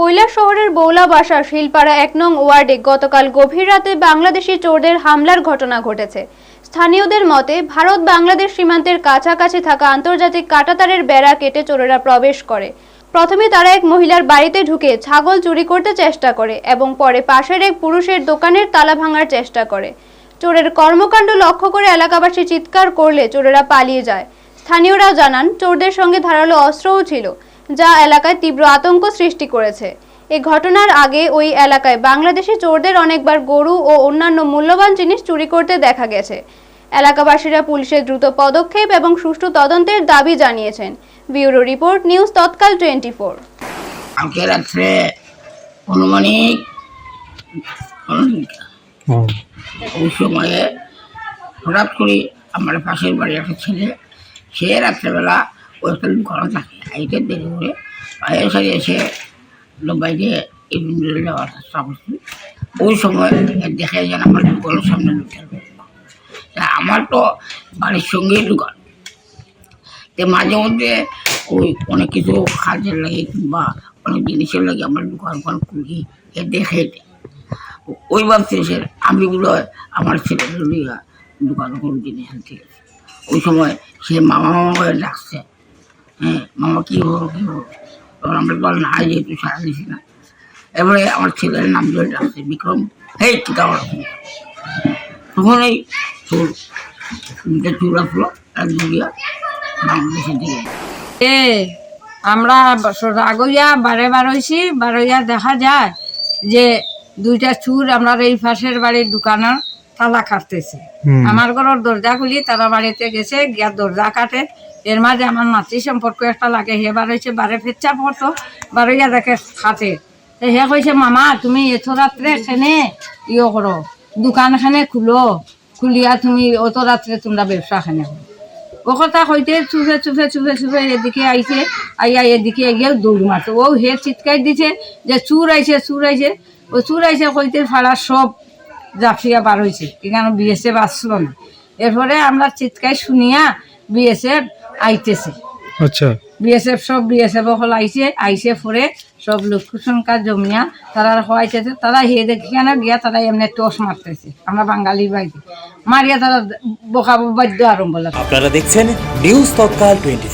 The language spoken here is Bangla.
কৈলাস শহরের বৌলা বাসা, শিলপাড়া এক নং ওয়ার্ডে গতকাল গভীর রাতে বাংলাদেশি চোরদের হামলার ঘটনা ঘটেছে। স্থানীয়দের মতে, ভারত বাংলাদেশ সীমান্তের কাছাকাছি থাকা আন্তর্জাতিক কাটাতারের বেড়া কেটে চোরেরা প্রবেশ করে। প্রথমে তারা এক মহিলার বাড়িতে ঢুকে ছাগল চুরি করতে চেষ্টা করে এবং পরে পাশের এক পুরুষের দোকানের তালা ভাঙার চেষ্টা করে। চোরের কর্মকাণ্ড লক্ষ্য করে এলাকাবাসী চিৎকার করলে চোরেরা পালিয়ে যায়। স্থানীয়রা জানান, চোরদের সঙ্গে ধারালো অস্ত্রও ছিল। যা এলাকায় তীব্র আতঙ্ক সৃষ্টি করেছে। এ ঘটনার আগে ওই এলাকায় বাংলাদেশি চোরদের অনেকবার গরু ও অন্যান্য মূল্যবান জিনিস চুরি করতে দেখা গেছে। এলাকাবাসীরা পুলিশের দ্রুত পদক্ষেপ এবং সুষ্ঠু তদন্তের দাবি জানিয়েছেন। Bureau report news Tatkal twenty four রাত্রে অনুমানিক ওই সময়ে হঠাৎ করে আমার পাশের বাড়ির একটা ছেলে সে রাত্রেবেলা ওই একটা ঘর থাকে। আইতে দেরি করে বাইরে যাওয়ার চেষ্টা করছি। ওই সময় দেখে যেন আমার দোকানের সামনে ঢুকে আমার তো বাড়ির সঙ্গেই দোকান তো মাঝে মধ্যে ওই অনেক কিছু কাজের লাগে কিংবা অনেক জিনিসের লাগে আমার দোকান ফোকান খুলি এ দেখে। ওই ভাবছে সে, আমি আমার ছেলে দোকান কোনো জিনিস আনতে ওই সময় সে মামা মামা ডাকছে মামা কী হলো কী হলো তখন আমরা বল না যেহেতু সারা দিছি না এবারে আমার ছেলের নাম ধরে ডাকছে বিক্রম হেই কিতা বলো তখন এই চোর দুটো চোর আসলো এক দুরিয়া বাংলাদেশের দিকে এ আমরা রাগইয়া বারে বারইছি বারইয়া দেখা যায় যে দুইটা চুর আমরা এই পাশের বাড়ির দোকানের তালা কাটতেছে আমার ঘরের দরজা খুলি তারা বাড়িতে গেছে গিয়া দরজা কাটে। এর মাঝে আমার নাতি সম্পর্ক একটা লাগে হে বার হয়েছে বারে ফেচ্চা পড়তো বারইয়া দেখে খাতে হে কইছে মামা তুমি এত রাত্রে এখানে? ইয়ে করো দোকানখানে খুলো খুলিয়া তুমি অত রাত্রে তোমরা ব্যবসা খানে করো। ও কথা হইতে চুপে চুপে চুপে চুপে এদিকে আইছে আইয়া এদিকে গিয়ে দৌড় মারতো ও হে চিৎকার দিছে যে চুর আইছে চুর আইছে। ও চুর আইছে কইতে ফাড়া সব জাফিয়া বার হয়েছে এখানে বিএসএফ আসলো না। এরপরে আমরা চিৎকার শুনিয়া বিএসএফ আইতেছে। আচ্ছা। বিএসএফ সব বিএসএফ হল আইছে আইসে পরে সব লক্ষ্য সংখ্যা জমিয়া তারা হওয়াইতেছে তারা হে দেখিখানে গিয়া তারা এমনি টস মারতেছে আমরা বাঙালি বাড়িতে মারিয়া তারা বকাবো বাদ্য আরম্ভ আপনারা দেখছেন নিউজ তৎকাল টোয়েন্টি